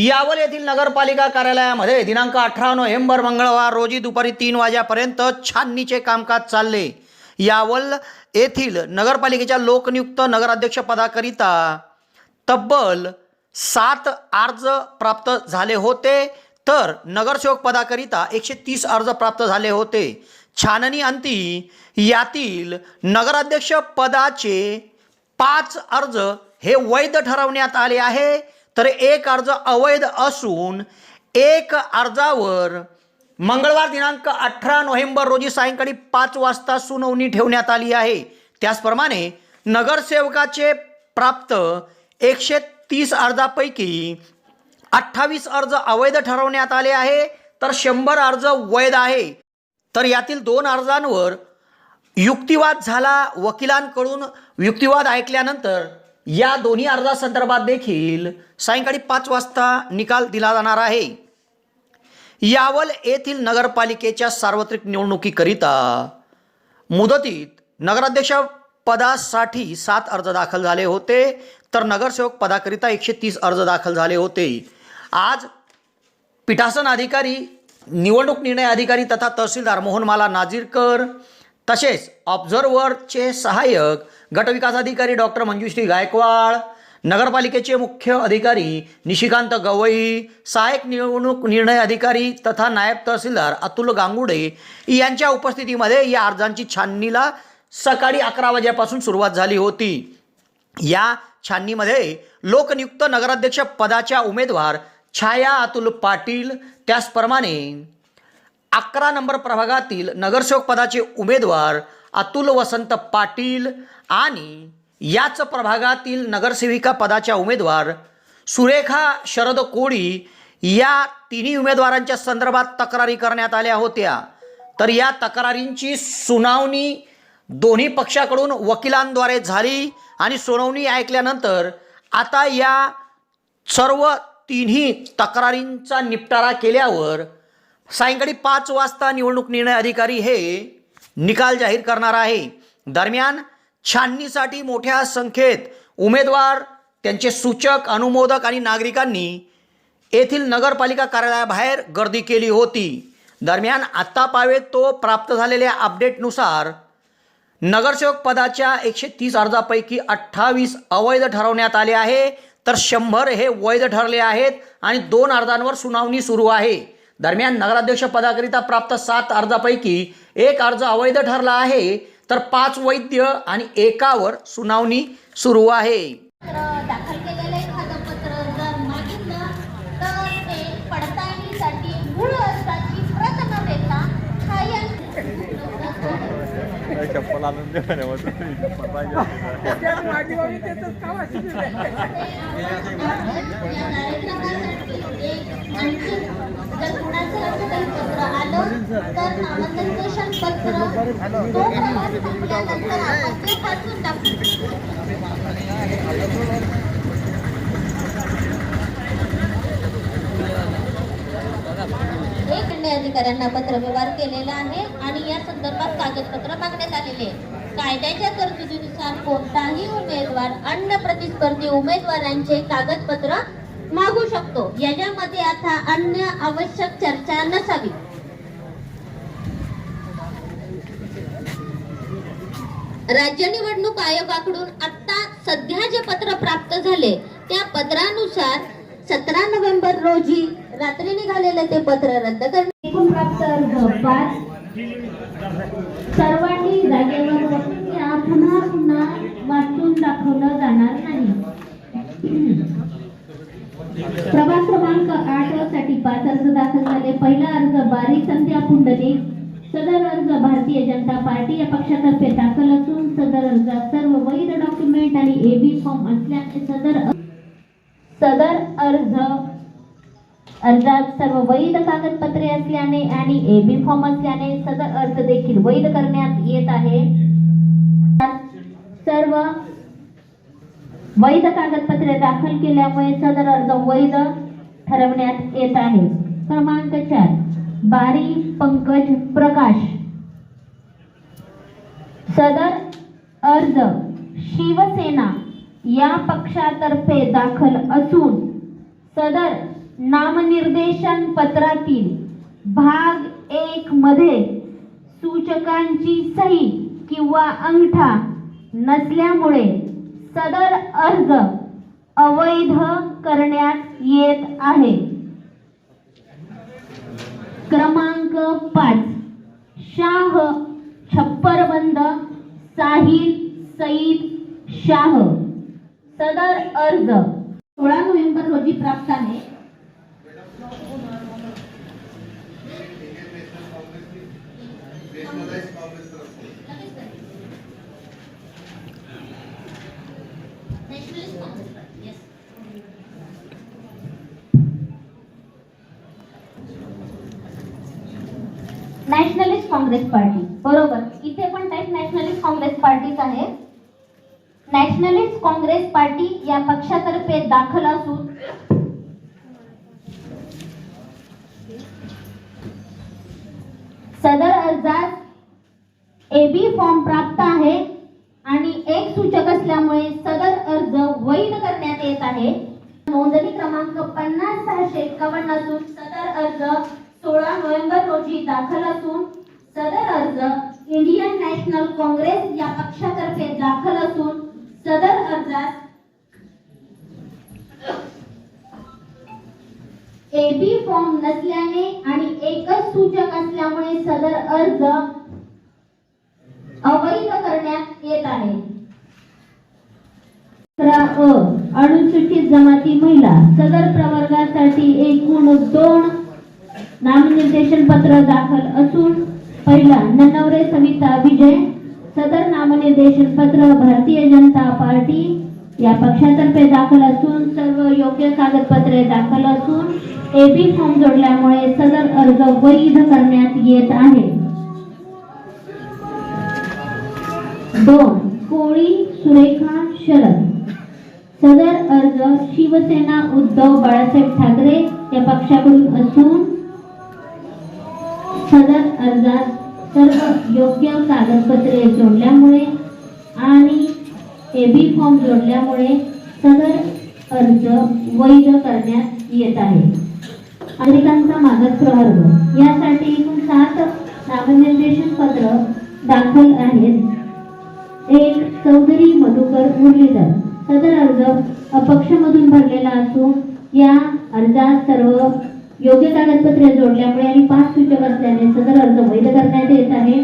यावल येथील नगरपालिका कार्यालयामध्ये दिनांक अठरा नोव्हेंबर मंगळवार रोजी दुपारी तीन वाजेपर्यंत छाननीचे कामकाज चालले. यावल येथील नगरपालिकेच्या लोकनियुक्त नगराध्यक्षपदाकरिता तब्बल सात अर्ज प्राप्त झाले होते तर नगरसेवक पदाकरिता एकशे तीस अर्ज प्राप्त झाले होते. छाननी अंती यातील नगराध्यक्ष पदाचे पाच अर्ज हे वैध ठरवण्यात आले आहे. तर एक अर्ज अवैध असून एक अर्जावर मंगळवार दिनांक अठरा नोव्हेंबर रोजी सायंकाळी पाच वाजता सुनावणी ठेवण्यात आली आहे. त्याचप्रमाणे नगरसेवकाचे प्राप्त एकशे तीस अर्जापैकी अठ्ठावीस अर्ज अवैध ठरवण्यात आले आहे तर शंभर अर्ज वैध आहे. तर यातील दोन अर्जांवर युक्तिवाद झाला. वकिलांकडून युक्तिवाद ऐकल्यानंतर या दोन्ही अर्जासंदर्भात देखील सायंकाळी पाच वाजता निकाल दिला जाणार आहे. यावल येथील नगरपालिकेच्या सार्वत्रिक निवडणुकीकरिता मुदतीत नगराध्यक्ष पदासाठी सात अर्ज दाखल झाले होते तर नगरसेवक पदाकरिता एकशे तीस अर्ज दाखल झाले होते. आज पीठासन अधिकारी निवडणूक निर्णय अधिकारी तथा तहसीलदार मोहन माला नाजीरकर तसेच ऑब्झर्व्हरचे सहाय्यक गटविकास अधिकारी डॉक्टर मंजुश्री गायकवाड नगरपालिकेचे मुख्य अधिकारी निशिकांत गवई सहाय्यक निवडणूक निर्णय अधिकारी तथा नायब तहसीलदार अतुल गांगुडे यांच्या उपस्थितीमध्ये या अर्जांची छाननीला सकाळी अकरा वाजेपासून सुरुवात झाली होती. या छाननीमध्ये लोकनियुक्त नगराध्यक्ष पदाच्या उमेदवार छाया अतुल पाटील त्याचप्रमाणे अकरा नंबर प्रभागातील नगरसेवक पदाचे उमेदवार अतुल वसंत पाटील आणि याच प्रभागातील नगरसेविका पदाच्या उमेदवार सुरेखा शरद कोळी या तिन्ही उमेदवारांच्या संदर्भात तक्रारी करण्यात आल्या होत्या. तर या तक्रारींची सुनावणी दोन्ही पक्षाकडून वकिलांद्वारे झाली आणि सुनावणी ऐकल्यानंतर आता या सर्व तिन्ही तक्रारींचा निपटारा केल्यावर सायंकाळी पाच वाजता निवडणूक निर्णय अधिकारी हे निकाल जाहीर करणार आहे. दरम्यान छाननीसाठी मोठ्या संख्येत उमेदवार त्यांचे सूचक अनुमोदक आणि नागरिकांनी येथील नगरपालिका कार्यालयाबाहेर गर्दी केली होती. दरम्यान आत्ता पावे तो प्राप्त झालेल्या अपडेटनुसार नगरसेवक पदाच्या एकशे तीस अर्जापैकी अठ्ठावीस अवैध ठरवण्यात आले आहे. तर शंभर हे वैध ठरले आहेत आणि दोन अर्जांवर सुनावणी सुरू आहे. दरम्यान नगराध्यक्ष पदाकरिता प्राप्त सात अर्जापैकी एक अर्ज अवैध ठरला आहे तर पाच वैद्य आणि एकावर सुनावणी सुरू आहे. पत्र दाखल केलेलं एखादं पत्र जर मागितलं तर ते पडताळणीसाठी मूळ अर्जाची प्रत न देता छाया चप्पल आणून दे म्हणे जर कुणाचं असं काही पत्र आलं तर नामनिर्देशन पत्र तो संपल्यानंतर आपण ते वाचून टाकू अधिकाऱ्यांना पत्र व्यवहार केलेला आहे आणि या संदर्भात कागदपत्र मागण्यात आलेले आहे. कायद्याच्या तरतुदीनुसार कोणताही उमेदवार अन्य प्रतिस्पर्धी उमेदवारांचे कागदपत्र मागू शकतो. याच्यामध्ये आता अन्य आवश्यक चर्चा नसावी. राज्य निवडणूक आयोगाकडून आता सध्या जे पत्र प्राप्त झाले त्या पत्रानुसार सतरा नोव्हेंबर रोजी रात्री निघालेले ते पत्र रद्द करणे एकूण प्राप्त अर्ज पाच. सर्वांनी जागेवर पुन्हा पुन्हा वाचून दाखवलं जाणार नाही प्रभाग क्रमांक आठसाठी पाच अर्ज दाखल झाले. पहिला अर्ज बारी संध्या पुंडलिक सदर अर्ज भारतीय जनता पार्टी या पक्षातर्फे दाखल असून सदर अर्जात सर्व वैध डॉक्युमेंट आणि एबी फॉर्म असल्याने सदर सदर अर्ज अर्जात सर्व वैध कागदपत्रे असल्याने आणि एबी फॉर्म असल्याने सदर अर्ज देखील वैध करण्यात येत आहे. सर्व वैध कागदपत्रे दाखल केल्यामुळे सदर अर्ज वैध ठरवण्यात येत आहे. क्रमांक चार. बारी पंकज प्रकाश. सदर अर्ज शिवसेना या पक्षातर्फे दाखल असून सदर नामनिर्देशन पत्रातील भाग एक मध्ये सूचकांची सही किंवा अंगठा नसल्यामुळे सदर अर्ज अवैध करण्यात येत आहे. क्रमांक पाच. शाह छप्परबंद साहिल सईद शाह. सदर अर्ज. सोळा नोव्हेंबर रोजी प्राप्त आहे. Nationalist Congress Party. बरोबर. इथे पण टाईप नॅशनलिस्ट काँग्रेस पार्टीच आहे. नॅशनलिस्ट काँग्रेस पार्टी या पक्षातर्फे दाखल असून सदर अर्जात एबी फॉर्म प्राप्त आहे आणि एक सूचक असल्यामुळे सदर अर्ज वैध करण्यात येत आहे. नोंदणी क्रमांक पन्नास सहाशे एकावन्न असून सदर अर्ज सोळा नोव्हेंबर रोजी दाखल असून सदर अर्ज इंडियन नॅशनल काँग्रेस या पक्षातर्फे दाखल असून सदर अर्जात एबी फॉर्म नसल्याने आणि एकच सूचक असल्यामुळे सदर अर्ज अवैध करण्यात येत आहे. अनुसूचित जमाती महिला सदर प्रवर्गासाठी एकूण दोन नामनिर्देशन पत्र दाखल असून पहिला नन्नवरे सविता विजय सदर नामनिर्देशन पत्र भारतीय जनता पार्टी या पक्षातर्फे दाखल असून सर्व योग्य कागदपत्रे दाखल असून एबी फॉर्म जोडल्यामुळे सदर अर्ज वैध करण्यात येत आहे. दोन कोळी सुरेखा शरद. सदर अर्ज शिवसेना उद्धव बाळासाहेब ठाकरे या पक्षाकडून असून सदर अर्जात सर्व योग्य कागदपत्रे जोडल्यामुळे आणि ए बी फॉर्म जोडल्यामुळे सदर अर्ज वैध करण्यात येत आहे. नागरिकांचा मागत प्रवर्ग. यासाठी एकूण सात नामनिर्देशन पत्र दाखल आहेत. एक चौधरी मधुकर मुरलीधर. सदर अर्ज अपक्षमधून भरलेला असून या अर्जात सर्व योग्य कागदपत्रे जोडल्यामुळे आणि पाच सूचक असल्याने सदर अर्ज वैध करण्यात येत आहे.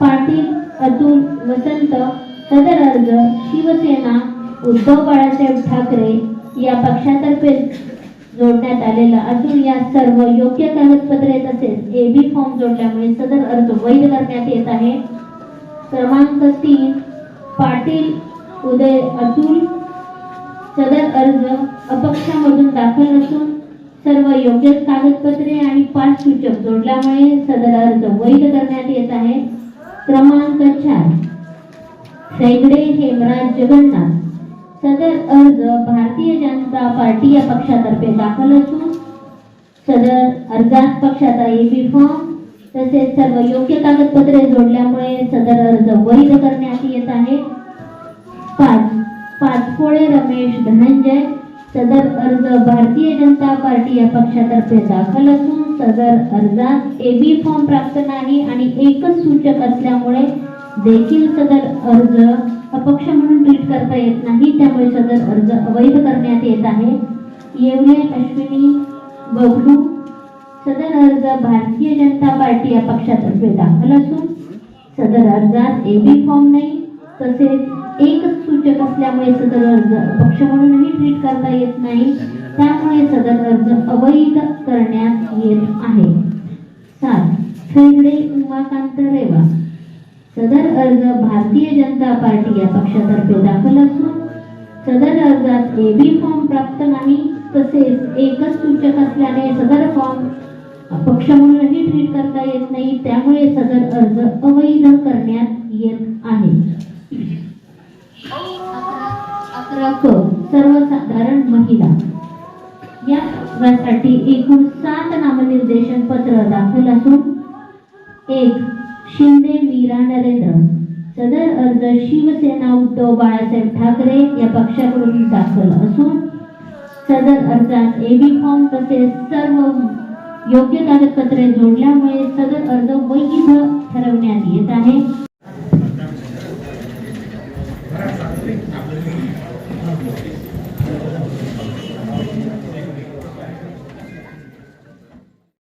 पाटील अतुल वसंत सदर अर्ज शिवसेना उद्धव बाळासाहेब ठाकरे या पक्षातर्फे जोडण्यात आलेला असून या सर्व योग्य कागदपत्रे तसेच ए बी फॉर्म जोडल्यामुळे सदर अर्ज वैध करण्यात येत आहे. क्रमांक तीन पाटील उदय अतुल सदर अर्ज अपक्षामधून दाखल असून सर्व योग्य कागदपत्रे आणि पाच सूचक जोडल्यामुळे सदर अर्ज वैध करण्यात येत आहे. क्रमांक चार. सैगडे हेमराज जगन्नाथ. सदर अर्ज भारतीय जनता पार्टी या पक्षातर्फे दाखल असून सदर अर्जात पक्षाचा एबी फॉर्म तसेच सर्व योग्य कागदपत्रे जोडल्यामुळे सदर अर्ज वैध करण्यात येत आहे. पाच. पाचपोळे रमेश धनंजय. सदर अर्ज भारतीय जनता पार्टी या पक्षातर्फे दाखल असून सदर अर्जात ए बी फॉर्म प्राप्त नाही आणि एकच सूचक असल्यामुळे देखील सदर अर्ज अपक्ष म्हणून ट्रीट करता येत नाही. त्यामुळे सदर अर्ज अवैध करण्यात येत आहे. येवले अश्विनी बघू सदर अर्ज भारतीय जनता पार्टी या पक्षातर्फे दाखल असून सदर अर्जात ए बी फॉर्म नाही तसेच एकच सूचक असल्यामुळे सदर अर्ज पक्ष म्हणूनही ट्रीट करता येत नाही. त्यामुळे सदर अर्ज अवैध करण्यात येत आहे. सात फेगडे उमाकांत रेवा. सदर अर्ज भारतीय जनता पार्टी या पक्षातर्फे दाखल असून सदर अर्जात ए बी फॉर्म प्राप्त नाही तसेच एकच सूचक असल्याने सदर फॉर्म पक्ष म्हणूनही ट्रीट करता येत नाही त्यामुळे सदर अर्ज अवैध करण्यात येत आहे. अकरा क सर्वसाधारण महिला या पत्रासाठी एकूण सात नामनिर्देशन पत्र दाखल असून एक शिंदे मीरा नरेंद्र सदर अर्ज शिवसेना उद्धव बाळासाहेब ठाकरे या पक्षाकडून दाखल असून सदर अर्जात एबी फॉर्म तसेच सर्व योग्य कागदपत्रे जोडल्यामुळे सदर अर्ज वैध ठरवण्यात येत आहे